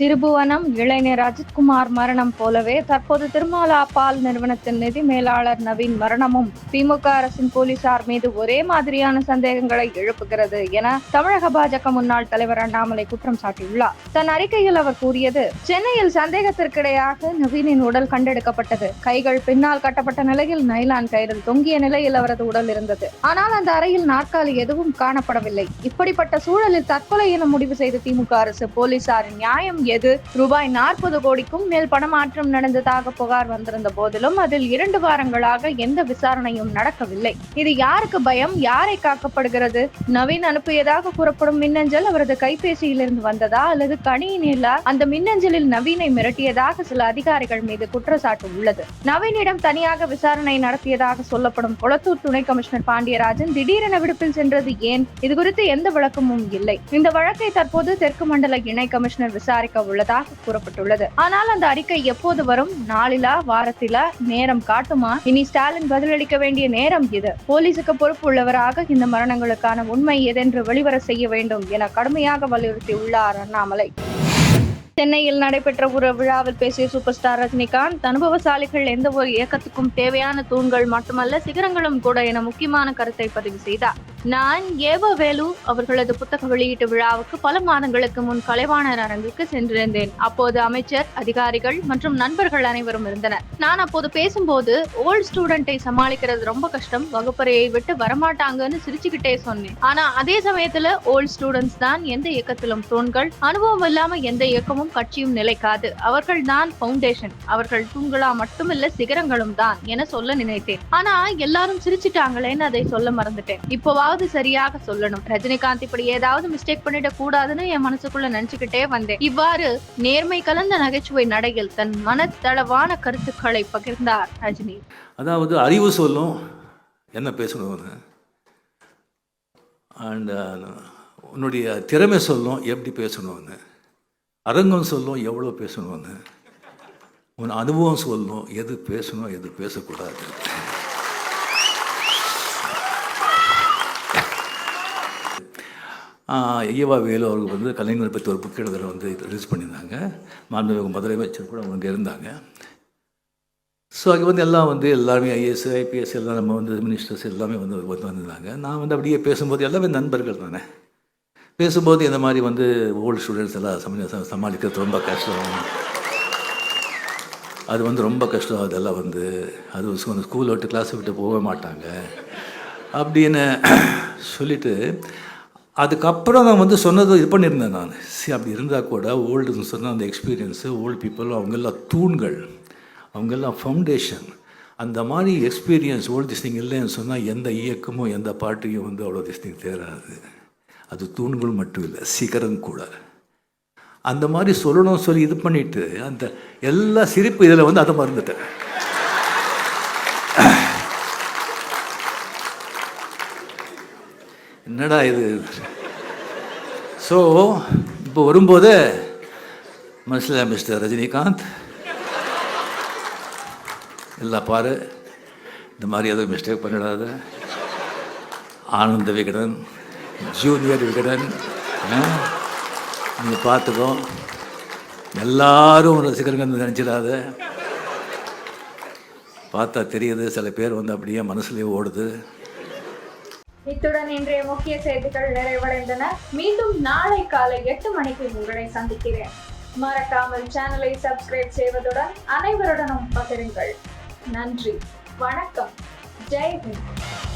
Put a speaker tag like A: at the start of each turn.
A: திருபுவனம் இளைஞர் அஜித்குமார் மரணம் போலவே தற்போது திருமாலா பால் நிறுவனத்தின் நிதி மேலாளர் நவீன் மரணமும் திமுக அரசின் போலீசார் மீது ஒரே மாதிரியான சந்தேகங்களை எழுப்புகிறது என தமிழக பாஜக முன்னாள் தலைவர் அண்ணாமலை குற்றம் சாட்டியுள்ளார். தன் அறிக்கையில் அவர் கூறியது சென்னையில் சந்தேகத்திற்கிடையாக நவீனின் உடல் கண்டெடுக்கப்பட்டது. கைகள் பின்னால் கட்டப்பட்ட நிலையில் நைலான் கயிறில் தொங்கிய நிலையில் அவரது உடல் இருந்தது. ஆனால் அந்த அறையில் நாற்காலி எதுவும் காணப்படவில்லை. இப்படிப்பட்ட சூழலில் தற்கொலை என முடிவு செய்த திமுக அரசு போலீசாரின் நியாயம் எது ரூபாய் நாற்பது கோடிக்கும் மேல் பணமாற்றம் நடந்ததாக புகார் வந்திருந்த போதிலும் அதில் இரண்டு வாரங்களாக எந்த விசாரணையும் நடக்கவில்லை. இது யாருக்கு பயம்? யாரை காக்கப்படுகிறது? நவீன் அனுப்பியதாக கூறப்படும் மின்னஞ்சல் அவரது கைபேசியிலிருந்து வந்ததா அல்லது கணினியிலா அந்த மின்னஞ்சலில் நவீனை மிரட்டியதாக சில அதிகாரிகள் மீது குற்றச்சாட்டு உள்ளது. நவீனிடம் தனியாக விசாரணை நடத்தியதாக சொல்லப்படும் கொளத்தூர் துணை கமிஷனர் பாண்டியராஜன் திடீரென விடுப்பில் சென்றது ஏன்? இது குறித்து எந்த விளக்கமும் இல்லை. இந்த வழக்கை தற்போது தெற்கு மண்டல இணை கமிஷனர் விசாரிக்க உள்ளதாக கூறப்பட்டுள்ளது. ஆனால் அந்த அறிக்கை எப்போது வரும்? நாளிலா வாரத்திலா நேரம் காட்டுமா? இனி ஸ்டாலின் பதிலளிக்க வேண்டிய நேரம் இது. போலீசுக்கு பொறுப்பு உள்ளவராக இந்த மரணங்களுக்கான உண்மை எதென்று வெளிவர செய்ய வேண்டும் என கடுமையாக வலியுறுத்தியுள்ளார் அண்ணாமலை. சென்னையில் நடைபெற்ற ஒரு விழாவில் பேசிய சூப்பர் ஸ்டார் ரஜினிகாந்த் அனுபவசாலிகள் எந்த ஒரு இயக்கத்துக்கும் தேவையான தூண்கள் மட்டுமல்ல சிகரங்களும் கூட என முக்கியமான கருத்தை பதிவு செய்தார். நான் ஏவவேலு அவர்களது புத்தக வெளியீட்டு விழாவுக்கு பல மாதங்களுக்கு முன் கலைவாணர் அரங்குக்கு சென்றிருந்தேன். அப்போது அமைச்சர் அதிகாரிகள் மற்றும் நண்பர்கள் அனைவரும் இருந்தனர். நான் அப்போது பேசும்போது ஓல்டு ஸ்டூடெண்டை சமாளிக்கிறது ரொம்ப கஷ்டம். வகுப்பறையை விட்டு வரமாட்டாங்கன்னு சிரிச்சுக்கிட்டே சொன்னேன். ஆனா அதே சமயத்துல ஓல்டு ஸ்டூடெண்ட்ஸ் தான் எந்த இயக்கத்திலும் தூண்கள் அனுபவம் இல்லாம எந்த இயக்கமும் கட்சியும் நிலைக்காது. அவர்கள் தான் பவுண்டேஷன் அவர்கள் தூண்களா மட்டுமில்ல சிகரங்களும் தான் என சொல்ல நினைத்தேன். ஆனா எல்லாரும் சிரிச்சிட்டாங்களேன்னு அதை சொல்ல மறந்துட்டேன். இப்போவாவது சரியாக சொல்லணும். ரஜினிகாந்த் இப்படி ஏதாவது மிஸ்டேக் பண்ணிட கூடாதுன்னு என் மனசுக்குள்ள நினைச்சுக்கிட்டே வந்தேன். இவ்வாறு நேர்மை கலந்த நகைச்சுவை நடையில் தன் மனத்தளவான கருத்துக்களை பகிர்ந்தார் ரஜினி.
B: அதாவது அறிவு சொல்லும் என்ன பேசணும்னு அண்ட் uh, உன்னுடைய திறமை சொல்லும் எப்படி பேசணும்னு அரங்கம் சொல்லும் எவ்வளோ பேசணும்னு உன் அனுபவம் சொல்லும் எது பேசணும் எது பேசக்கூடாது? ஐயவா வேலு அவர்கள் வந்து கலைஞர் பற்றி ஒரு புக் எழுதுகிற வந்து ரிலீஸ் பண்ணியிருந்தாங்க. மாண்புமிகு அமைச்சர் கூட அவங்க இருந்தாங்க. ஸோ அங்கே வந்து எல்லாம் வந்து எல்லாருமே ஐஏஎஸ் ஐபிஎஸ் எல்லாம் நம்ம வந்து மினிஸ்டர்ஸ் எல்லாமே வந்து வந்து வந்திருந்தாங்க. நான் வந்து அப்படியே பேசும்போது எல்லாமே நண்பர்கள் தானே. பேசும்போது இந்த மாதிரி வந்து ஓல்டு ஸ்டூடெண்ட்ஸ் எல்லாம் சம சமாளிக்கிறது ரொம்ப கஷ்டம். அது வந்து ரொம்ப கஷ்டம். அதெல்லாம் வந்து அது ஸ்கூல் விட்டு கிளாஸ் விட்டு போக மாட்டாங்க. அப்படின்னு சொல்லிட்டு அதுக்கப்புறம் நான் வந்து சொன்னது இது பண்ணியிருந்தேன் நான். சரி அப்படி இருந்தால் கூட ஓல்டுன்னு சொன்ன அந்த எக்ஸ்பீரியன்ஸு ஓல்டு பீப்புள் அவங்கெல்லாம் தூண்கள் அவங்கெல்லாம் ஃபவுண்டேஷன் அந்த மாதிரி எக்ஸ்பீரியன்ஸ் ஓல்டு திஸ்டிங் இல்லைன்னு சொன்னால் எந்த இயக்கமும் எந்த பாட்டையும் வந்து அவ்வளோ திஸ்டிங் தேராது. அது தூண்கள் மட்டும் இல்லை சிகரம் கூட. அந்த மாதிரி சொல்லணும் சொல்லி இது பண்ணிவிட்டு அந்த எல்லா சிரிப்பு இதில் வந்து அதை மறந்துட்டேன். என்னடா இது? ஸோ இப்போ வரும்போது மனசில் மிஸ்டர் ரஜினிகாந்த் எல்லாம் பாரு இந்த மாதிரி எதுவும் மிஸ்டேக் பண்ணிடாத. ஆனந்த விகடன் ஜூனியர் விகடன் நீங்கள் பார்த்துக்கோ. எல்லாரும் ரசிகர்கள் நினச்சிடாத. பார்த்தா தெரியுது சில பேர் வந்து அப்படியே மனசுலேயே ஓடுது.
C: இத்துடன் இன்றைய முக்கிய செய்திகள் நிறைவடைந்தன. மீண்டும் நாளை காலை எட்டு மணிக்கு உங்களை சந்திக்கிறேன். மறக்காமல் சேனலை சப்ஸ்கிரைப் செய்வதுடன் அனைவருடனும் பகிருங்கள். நன்றி. வணக்கம். ஜெய் ஹிந்த்.